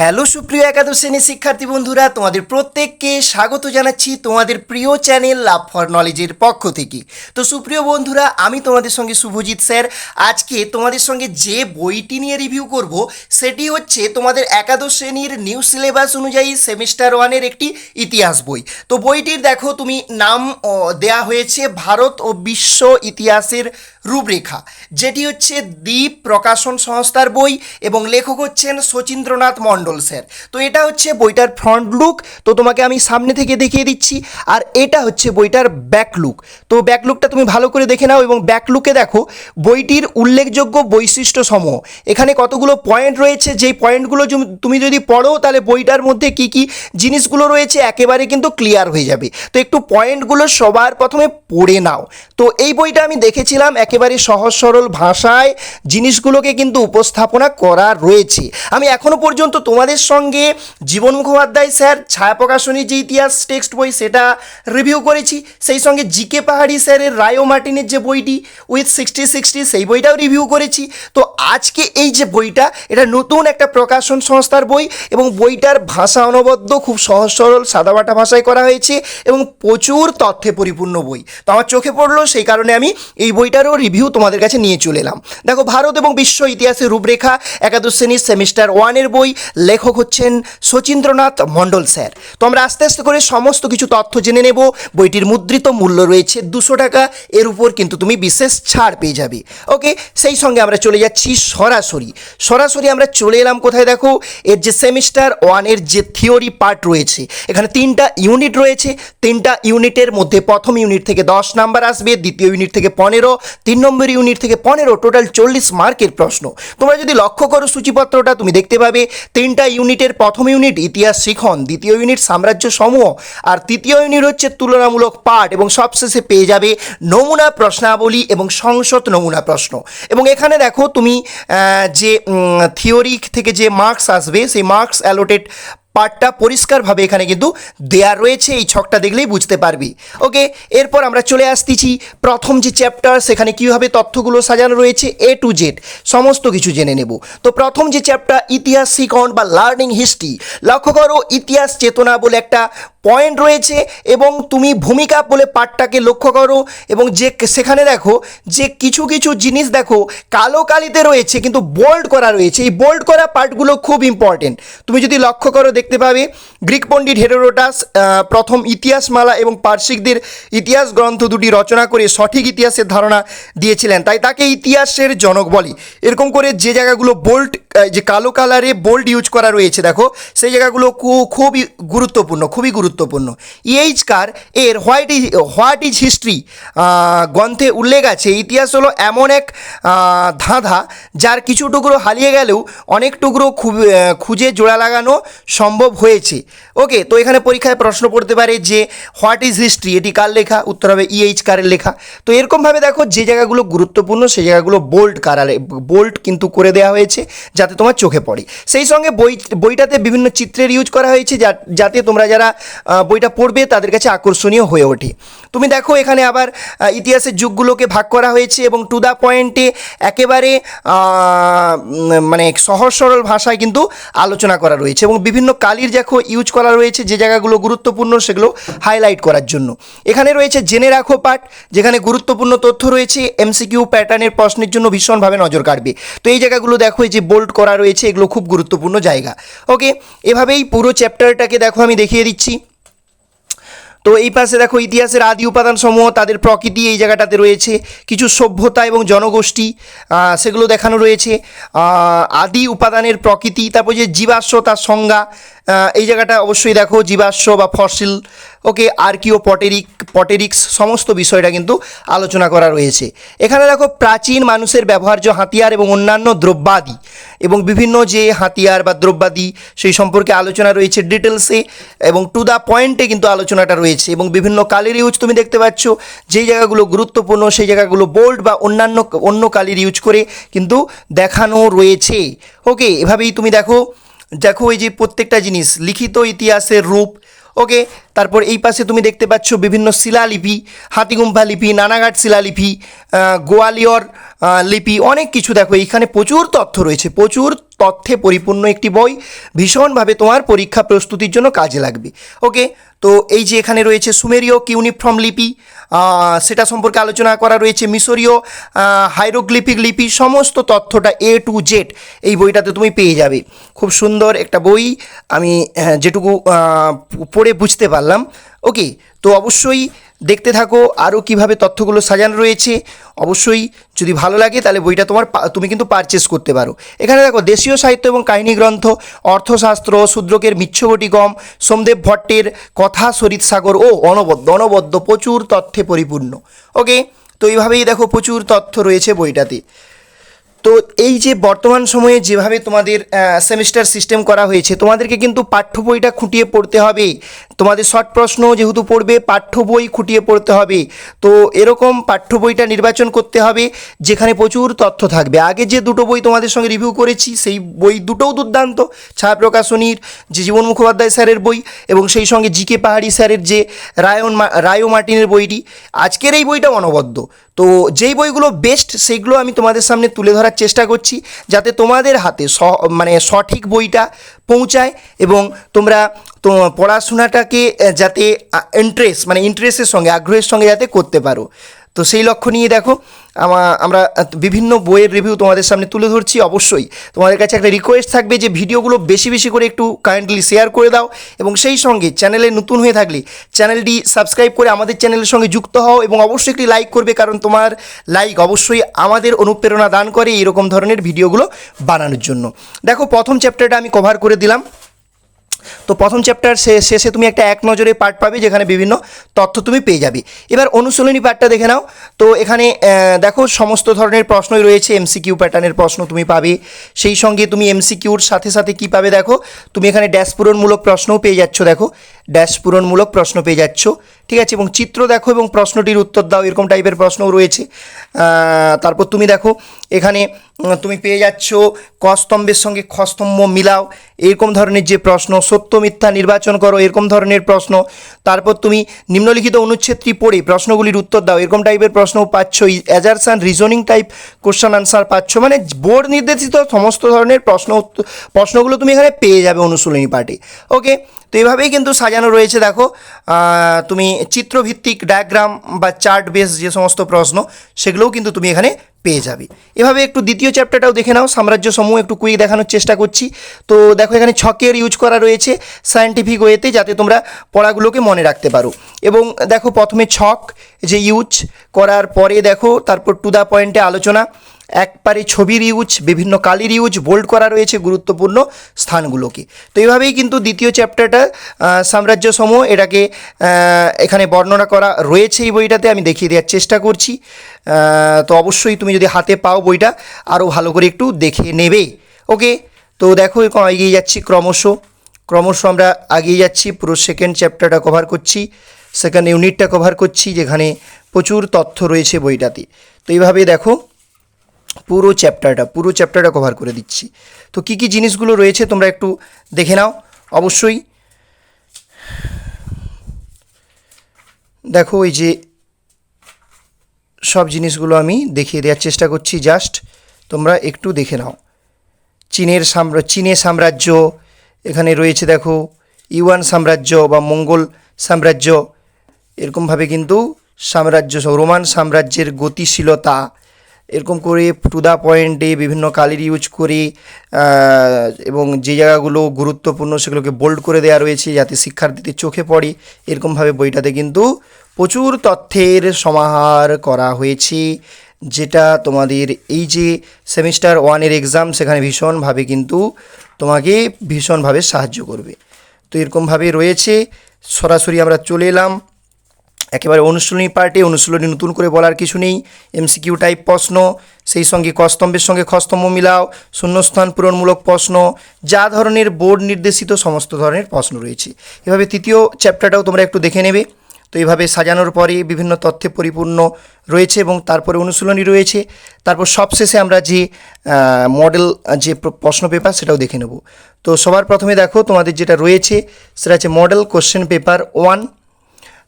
Hello সুপ্রিয় একাদশ শ্রেণির শিক্ষার্থী বন্ধুরা, তোমাদের প্রত্যেককে স্বাগত জানাচ্ছি তোমাদের প্রিয় চ্যানেল লাভ ফর নলেজের পক্ষ থেকে। তো সুপ্রিয় বন্ধুরা, আমি তোমাদের সঙ্গে শুভজিৎ স্যার। আজকে তোমাদের সঙ্গে যে বইটি নিয়ে রিভিউ করব, সেটি হচ্ছে তোমাদের একাদশ শ্রেণির নিউ সিলেবাস অনুযায়ী সেমিস্টার ওয়ানের একটি ইতিহাস বই। তো বইটির দেখো, তুমি নাম দেয়া হয়েছে ভারত ও বিশ্ব ইতিহাসের রূপরেখা, যেটি হচ্ছে দ্বীপ প্রকাশন সংস্থার বই এবং লেখক হচ্ছেন শচীন্দ্রনাথ মণ্ডল স্যার। তো এটা হচ্ছে বইটার ফ্রন্ট লুক তো তোমাকে আমি সামনে থেকে দেখিয়ে দিচ্ছি। আর এটা হচ্ছে বইটার ব্যাক লুক তো ব্যাক লুকটা তুমি ভালো করে দেখে নাও এবং ব্যাক লুকে দেখো, বইটির উল্লেখযোগ্য বৈশিষ্ট্য সমূহ এখানে কতগুলো পয়েন্ট রয়েছে, যেই পয়েন্টগুলো তুমি যদি পড়ো, তাহলে বইটার মধ্যে কি কি জিনিসগুলো রয়েছে, একেবারে কিন্তু ক্লিয়ার হয়ে যাবে। তো একটু পয়েন্টগুলো সবার প্রথমে পড়ে নাও। তো এই বইটা আমি দেখেছিলাম একেবারে সহজ সরল ভাষায় জিনিসগুলোকে কিন্তু উপস্থাপনা করা রয়েছে। আমি এখনও পর্যন্ত তোমাদের সঙ্গে জীবন মুখোপাধ্যায় স্যার, ছায়া প্রকাশনী যে ইতিহাস টেক্সট বই সেটা রিভিউ করেছি, সেই সঙ্গে জিকে পাহাড়ি স্যারের রায়ো মার্টিনের যে বইটি, উইথ সিক্সটি সিক্সটি, সেই বইটাও রিভিউ করেছি। তো আজকে এই যে বইটা, এটা নতুন একটা প্রকাশন সংস্থার বই এবং বইটার ভাষা অনবদ্য, খুব সহজ সরল সাদামাটা ভাষায় করা হয়েছে এবং প্রচুর তথ্যে পরিপূর্ণ বই। তো আমার চোখে পড়ল, সেই কারণে আমি এই বইটারও রিভিউ তোমাদের কাছে নিয়ে চলে এলাম। দেখো, ভারত এবং বিশ্ব ইতিহাসের রূপরেখা, একাদশ শ্রেণির সেমিস্টার ওয়ানের বই, লেখক হচ্ছেন শচীন্দ্রনাথ মণ্ডল স্যার। তো আমরা আস্তে আস্তে করে সমস্ত কিছু তথ্য জেনে নেব। বইটির মুদ্রিত মূল্য রয়েছে দুশো টাকা। এর উপর কিন্তু তুমি বিশেষ ছাড় পেয়ে যাবে। ওকে, সেই সঙ্গে আমরা চলে যাচ্ছি সরাসরি। সরাসরি আমরা চলে এলাম কোথায় দেখো? এর যে সেমিস্টার ওয়ানের যে থিওরি পার্ট রয়েছে, এখানে তিনটা ইউনিট রয়েছে। তিনটা ইউনিটের মধ্যে প্রথম ইউনিট থেকে দশ নাম্বার আসবে, দ্বিতীয় ইউনিট থেকে পনেরো তিন নম্বর ইউনিট থেকে পনেরো টোটাল চল্লিশ মার্কের প্রশ্ন। তোমরা যদি লক্ষ্য করো সূচিপত্রটা, তুমি দেখতে পাবে তিনটা ইউনিটের প্রথম ইউনিট ইতিহাস শিখন, দ্বিতীয় ইউনিট সাম্রাজ্য সমূহ, আর তৃতীয় ইউনিট হচ্ছে তুলনামূলক পাঠ, এবং সবশেষে পেয়ে যাবে নমুনা প্রশ্নাবলী এবং সংসদ নমুনা প্রশ্ন। এবং এখানে দেখো তুমি যে থিওরি থেকে যে মার্কস আসবে, সেই মার্কস অ্যালোটেড পার্টটা পরিষ্কারভাবে এখানে কিন্তু দেয়া রয়েছে, এই ছকটা দেখলেই বুঝতে পারবি। ওকে এরপর আমরা চলে আসতেছি প্রথম যে চ্যাপ্টার সেখানে কীভাবে তথ্যগুলো সাজানো রয়েছে এ টু জেড সমস্ত কিছু জেনে নেব। তো প্রথম যে চ্যাপ্টার ইতিহাস শিখন বা লার্নিং হিস্ট্রি লক্ষ্য করো, ইতিহাস, চেতনা বলে একটা পয়েন্ট রয়েছে এবং তুমি ভূমিকা বলে পাঠটাকে লক্ষ্য করো এবং যে সেখানে দেখো যে কিছু কিছু জিনিস দেখো কালো কালিতে রয়েছে কিন্তু বোল্ড করা রয়েছে। এই বোল্ড করা পার্টগুলো খুব ইম্পর্টেন্ট তুমি যদি লক্ষ্য করো দেখতে পাবে গ্রিক পণ্ডিত হেরোডোটাস প্রথম ইতিহাসমালা এবং পার্শ্বিকদের ইতিহাস গ্রন্থ দুটি রচনা করে সঠিক ইতিহাসের ধারণা দিয়েছিলেন। তাই তাকে ইতিহাসের জনক বলে। এরকম করে যে জায়গাগুলো বোল্ড যে কালো কালারে বোল্ড ইউজ করা রয়েছে, দেখো, সেই জায়গাগুলো খুবই গুরুত্বপূর্ণ, খুবই গুরুত্বপূর্ণ। E car Carr what is, what is history গ্রন্থে উল্লেখ আছে। ইতিহাস হলো এমন এক ধাঁধা যার কিছু টুকরো হারিয়ে গেলেও অনেক টুকরো খুঁজে জোড়া লাগানো সম্ভব হয়েছে। ওকে, তো এখানে পরীক্ষায় প্রশ্ন পড়তে পারে যে, হোয়াট ইজ হিস্ট্রি? এটি কার লেখা? উত্তর হবে ইএইচ কারের লেখা। তো এরকমভাবে দেখো, যে জায়গাগুলো গুরুত্বপূর্ণ, সেই জায়গাগুলো বোল্ড কারারে বোল্ড কিন্তু করে দেওয়া হয়েছে, যাতে তোমার চোখে পড়ে। সেই সঙ্গে বই, বইটাতে বিভিন্ন চিত্রের ইউজ করা হয়েছে যাতে তোমরা যারা বইটা পড়বে, তাদের কাছে আকর্ষণীয় হয়ে ওঠে। তুমি দেখো, এখানে আবার ইতিহাসের যুগগুলোকে ভাগ করা হয়েছে এবং টু দ্য পয়েন্টে একেবারে মানে সহজ সরল ভাষায় কিন্তু আলোচনা করা রয়েছে এবং বিভিন্ন কালির দেখো, ইউজ করা রয়েছে যে জায়গাগুলো গুরুত্বপূর্ণ সেগুলো হাইলাইট করার জন্য। এখানে রয়েছে জেনে রাখো পাঠ, যেখানে গুরুত্বপূর্ণ তথ্য রয়েছে এমসিকিউ প্যাটার্নের প্রশ্নের জন্য ভীষণভাবে নজর কাটবে তো এই জায়গাগুলো দেখো যে বোল্ড করা রয়েছে, এগুলো খুব গুরুত্বপূর্ণ জায়গা। ওকে এভাবেই পুরো চ্যাপ্টারটাকে দেখো, আমি দেখিয়ে দিচ্ছি। তো এই পাশে দেখো ইতিহাসের আদি উপাদান সমূহ তাদের প্রকৃতি এই জায়গাটাতে রয়েছে, কিছু সভ্যতা এবং জনগোষ্ঠী সেগুলো দেখানো রয়েছে। আদি উপাদানের প্রকৃতি, তারপর যে জীবাশ্ম, তার সংজ্ঞা এই জায়গাটা অবশ্যই দেখো, জীবাশ্ম বা ফসিল ওকে, আর্কিও, পটেরিক, পটেরিক্স, সমস্ত বিষয়টা কিন্তু আলোচনা করা রয়েছে। এখানে দেখো, প্রাচীন মানুষের ব্যবহার্য হাতিয়ার এবং অন্যান্য দ্রব্যাদি এবং বিভিন্ন যে হাতিয়ার বা দ্রব্যাদি সেই সম্পর্কে আলোচনা রয়েছে ডিটেলসে এবং টু দ্য পয়েন্টে কিন্তু আলোচনাটা রয়েছে এবং বিভিন্ন কালের ইউজ তুমি দেখতে পাচ্ছ। যেই জায়গাগুলো গুরুত্বপূর্ণ, সেই জায়গাগুলো বোল্ড বা অন্যান্য, অন্য কালির ইউজ করে কিন্তু দেখানো রয়েছে। ওকে, এভাবেই তুমি দেখো দেখো এই যে প্রত্যেকটা জিনিস, লিখিত ইতিহাসের রূপ ওকে তারপর এই পাশে তুমি দেখতে পাচ্ছ বিভিন্ন শিলালিপি হাতিগুম্ফা লিপি নানাঘাট শিলালিপি গোয়ালিয়র লিপি অনেক কিছু দেখো, এইখানে প্রচুর তথ্য রয়েছে, প্রচুর তথ্যে পরিপূর্ণ একটি বই, ভীষণভাবে তোমার পরীক্ষা প্রস্তুতির জন্য কাজে লাগবে। ওকে তো এই যে এখানে রয়েছে সুমেরীয় কিউনিফর্ম লিপি সেটা সম্পর্কে আলোচনা করা রয়েছে, মিশরীয় হাইরোগ্লিপিক লিপি, সমস্ত তথ্যটা এ টু জেড এই বইটাতে তুমি পেয়ে যাবে। খুব সুন্দর একটা বই, আমি যেটুকু পড়ে বুঝতে পারলাম। ওকে তো অবশ্যই দেখতে থাকো আরও কীভাবে তথ্যগুলো সাজানো রয়েছে। অবশ্যই যদি ভালো লাগে তাহলে বইটা তোমার তুমি কিন্তু পারচেস করতে পারো। এখানে দেখো, দেশীয় সাহিত্য এবং কাহিনী গ্রন্থ, অর্থশাস্ত্র, শূদ্রকের মিচ্ছবটিগম সোমদেব ভট্টের কথা, সরিত সাগর ও অনবদ্য অনবদ্য প্রচুর তথ্যে পরিপূর্ণ। ওকে তো এইভাবেই দেখো প্রচুর তথ্য রয়েছে বইটাতে। তো এই যে বর্তমান সময়ে যেভাবে তোমাদের সেমিস্টার সিস্টেম করা হয়েছে, তোমাদেরকে কিন্তু পাঠ্য বইটা খুঁটিয়ে পড়তে হবে। তোমাদের শর্ট প্রশ্ন যেহেতু পড়বে, পাঠ্য বই খুঁটিয়ে পড়তে হবে। তো এরকম পাঠ্য বইটা নির্বাচন করতে হবে, যেখানে প্রচুর তথ্য থাকবে। আগে যে দুটো বই তোমাদের সঙ্গে রিভিউ করেছি, সেই বই দুটোও দুর্দান্ত। ছায়া প্রকাশনীর যে জীবন মুখোপাধ্যায় স্যারের বই এবং সেই সঙ্গে জি কে পাহাড়ি স্যারের যে রায়ন রায়ো মার্টিনের বইটি, আজকের এই বইটা অনবদ্য। তো যেই বইগুলো বেস্ট সেগুলো আমি তোমাদের সামনে তুলে ধরার চেষ্টা করছি যাতে তোমাদের হাতে স মানে সঠিক বইটা পৌঁছায় এবং তোমরা তো পড়াশোনাটাকে যাতে ইন্টারেস্ট মানে ইন্টারেস্টের সঙ্গে, আগ্রহের সঙ্গে যাতে করতে পারো। তো সেই লক্ষ্য নিয়ে দেখো আমরা বিভিন্ন বইয়ের রিভিউ তোমাদের সামনে তুলে ধরছি, অবশ্যই। তোমাদের কাছে একটা রিকোয়েস্ট থাকবে যে ভিডিওগুলো বেশি বেশি করে একটু কাইন্ডলি শেয়ার করে দাও এবং সেই সঙ্গে চ্যানেলে নতুন হয়ে থাকলে চ্যানেলটি সাবস্ক্রাইব করে আমাদের চ্যানেলের সঙ্গে যুক্ত হও এবং অবশ্যই একটি লাইক করবে কারণ তোমার লাইক অবশ্যই আমাদের অনুপ্রেরণা দান করে এরকম ধরনের ভিডিওগুলো বানানোর জন্য। দেখো, প্রথম চ্যাপ্টারটা আমি কভার করে দিলাম। তো প্রথম চ্যাপ্টার শেষে তুমি একটা এক নজরে পার্ট পাবে যেখানে বিভিন্ন তথ্য তুমি পেয়ে যাবে। এবার অনুশীলনী পার্টটা দেখে নাও। তো এখানে দেখো সমস্ত ধরনের প্রশ্নই রয়েছে এমসিকিউ প্যাটার্নের প্রশ্ন তুমি পাবে। সেই সঙ্গে তুমি এমসিকিউর সাথে সাথে কি পাবে দেখো? তুমি এখানে ড্যাশ পূরণমূলক প্রশ্নও পেয়ে যাচ্ছ দেখো। ড্যাশ পূরণমূলক প্রশ্ন পেয়ে যাচ্ছ। ঠিক আছে? এবং চিত্র দেখো এবং প্রশ্নটির উত্তর দাও, এরকম টাইপের প্রশ্নও রয়েছে। তারপর তুমি দেখো, এখানে তুমি পেয়ে যাচ্ছ কস্তম্ভের সঙ্গে খস্তম্ভ মিলাও। এরকম ধরনের যে প্রশ্ন সত্য মিথ্যা নির্বাচন করো, এরকম ধরনের প্রশ্ন। তারপর তুমি নিম্নলিখিত অনুচ্ছেদটি পড়ে প্রশ্নগুলির উত্তর দাও। এরকম টাইপের প্রশ্নও পাচ্ছ assertion reasoning type question answer পাচ্ছ। মানে বোর্ড নির্দেশিত সমস্ত ধরনের প্রশ্ন প্রশ্নগুলো তুমি এখানে পেয়ে যাবে অনুশীলনী পার্টি ওকে তো এইভাবেই কিন্তু সাজানো রয়েছে, দেখো। তুমি চিত্রভিত্তিক ডায়াগ্রাম বা চার্ট বেস যে সমস্ত প্রশ্ন, সেগুলোও কিন্তু তুমি এখানে পেয়ে যাবে। এভাবে একটু দ্বিতীয় চ্যাপ্টারটাও দেখে নাও সাম্রাজ্য সমূহ একটু কুইক দেখানোর চেষ্টা করছি। তো দেখো, এখানে ছকের ইউজ করা রয়েছে সায়েন্টিফিক ওয়েতে যাতে তোমরা পড়াগুলোকে মনে রাখতে পারো। এবং দেখো, প্রথমে ছক যে ইউজ করার পরে দেখো, তারপর টু দ্য পয়েন্টে আলোচনা। একবারে ছবির ইউজ বিভিন্ন কালির ইউজ বোল্ড করা রয়েছে গুরুত্বপূর্ণ স্থানগুলোকে। তো এইভাবেই কিন্তু দ্বিতীয় চ্যাপ্টারটা সাম্রাজ্য সমূহ এটাকে এখানে বর্ণনা করা রয়েছে এই বইটাতে, আমি দেখিয়ে দেওয়ার চেষ্টা করছি। তো অবশ্যই তুমি যদি হাতে পাও বইটা আরও ভালো করে একটু দেখে নেবে। ওকে? তো দেখো এগিয়ে যাচ্ছি ক্রমশ। ক্রমশ আমরা এগিয়ে যাচ্ছি, পুরো সেকেন্ড চ্যাপ্টারটা কভার করছি সেকেন্ড ইউনিটটা কভার করছি, যেখানে প্রচুর তথ্য রয়েছে বইটাতে। তো এইভাবে দেখো পুরো চ্যাপ্টারটা পুরো চ্যাপ্টারটা কভার করে দিচ্ছি। তো কী কী জিনিসগুলো রয়েছে তোমরা একটু দেখে নাও। অবশ্যই দেখো এই যে সব জিনিসগুলো আমি দেখিয়ে দেওয়ার চেষ্টা করছি জাস্ট তোমরা একটু দেখে নাও। চীনের সাম্র, চীনের সাম্রাজ্য, এখানে রয়েছে দেখো ইউয়ান সাম্রাজ্য বা মঙ্গল সাম্রাজ্য। এরকমভাবে কিন্তু সাম্রাজ্য, রোমান সাম্রাজ্যের গতিশীলতা এরকম করে টু দ্য পয়েন্টে বিভিন্ন কালির ইউজ করে এবং যে জায়গাগুলো গুরুত্বপূর্ণ সেগুলোকে বোল্ড করে দেওয়া রয়েছে যাতে শিক্ষার্থীদের চোখে পড়ে এরকমভাবে বইটাতে কিন্তু প্রচুর তথ্যের সমাহার করা হয়েছে, যেটা তোমাদের এই যে সেমিস্টার ওয়ানের এক্সাম সেখানে ভীষণভাবে কিন্তু তোমাকে ভীষণভাবে সাহায্য করবে। তো এরকমভাবে রয়েছে, সরাসরি আমরা চলে এলাম। একেবারে অনুশীলনী পার্টে, অনুশীলনী নতুন করে বলার কিছু নেই। এমসিকিউ টাইপ প্রশ্ন, সেই সঙ্গে কস্তম্ভের সঙ্গে খস্তম্ভ মিলাও, শূন্যস্থান পূরণমূলক প্রশ্ন, যা ধরনের বোর্ড নির্দেশিত সমস্ত ধরনের প্রশ্ন রয়েছে। এভাবে তৃতীয় চ্যাপ্টারটাও তোমরা একটু দেখে নেবে। তো এইভাবে সাজানোর পরে বিভিন্ন তথ্যে পরিপূর্ণ রয়েছে এবং তারপরে অনুশীলনী রয়েছে। তারপর সবশেষে আমরা যে মডেল, যে প্রশ্ন পেপার সেটাও দেখে নেব। তো সবার প্রথমে দেখো তোমাদের যেটা রয়েছে, সেটা হচ্ছে মডেল কোশ্চেন পেপার ওয়ান।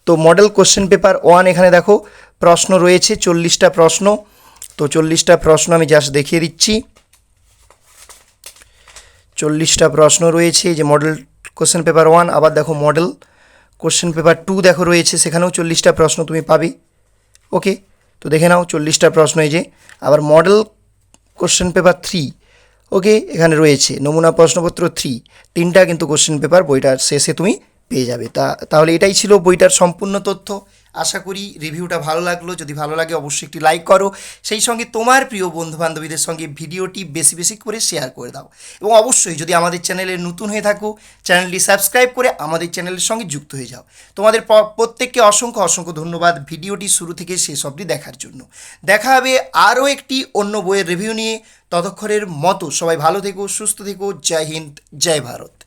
তো মডেল কোশ্চেন পেপার ওয়ান এখানে দেখো, প্রশ্ন রয়েছে, চল্লিশটা প্রশ্ন। তো চল্লিশটা প্রশ্ন আমি জাস্ট দেখিয়ে দিচ্ছি। চল্লিশটা প্রশ্ন রয়েছে যে মডেল কোশ্চেন পেপার ওয়ান আবার দেখো মডেল কোশ্চেন পেপার টু দেখো রয়েছে, সেখানেও চল্লিশটা প্রশ্ন তুমি পাবে। ওকে তো দেখে নাও চল্লিশটা প্রশ্ন এই যে। আবার model question paper three okay এখানে রয়েছে, নমুনা প্রশ্নপত্র থ্রি তিনটা কিন্তু কোশ্চেন পেপার বইটার শেষে তুমি পেয়ে যাবে। তা, তাহলে এটাই ছিল বইটার সম্পূর্ণ তথ্য। আশা করি রিভিউটা ভালো লাগল। যদি ভালো লাগে অবশ্যই একটি লাইক করো। সেই সঙ্গে তোমার প্রিয় বন্ধু বান্ধবীদের সঙ্গে ভিডিওটি বেশি বেশি করে শেয়ার করে দাও। এবং অবশ্যই যদি আমাদের চ্যানেলে নতুন হয়ে থাকো, চ্যানেলটি সাবস্ক্রাইব করে আমাদের চ্যানেলের সঙ্গে যুক্ত হয়ে যাও। তোমাদের প্রত্যেককে অসংখ্য অসংখ্য ধন্যবাদ ভিডিওটি শুরু থেকে শেষ অবধি দেখার জন্য। দেখা হবে আরও একটি অন্য বইয়ের রিভিউ নিয়ে। ততক্ষণের মতো সবাই ভালো থেকো, সুস্থ থেকো। জয় হিন্দ, জয় ভারত।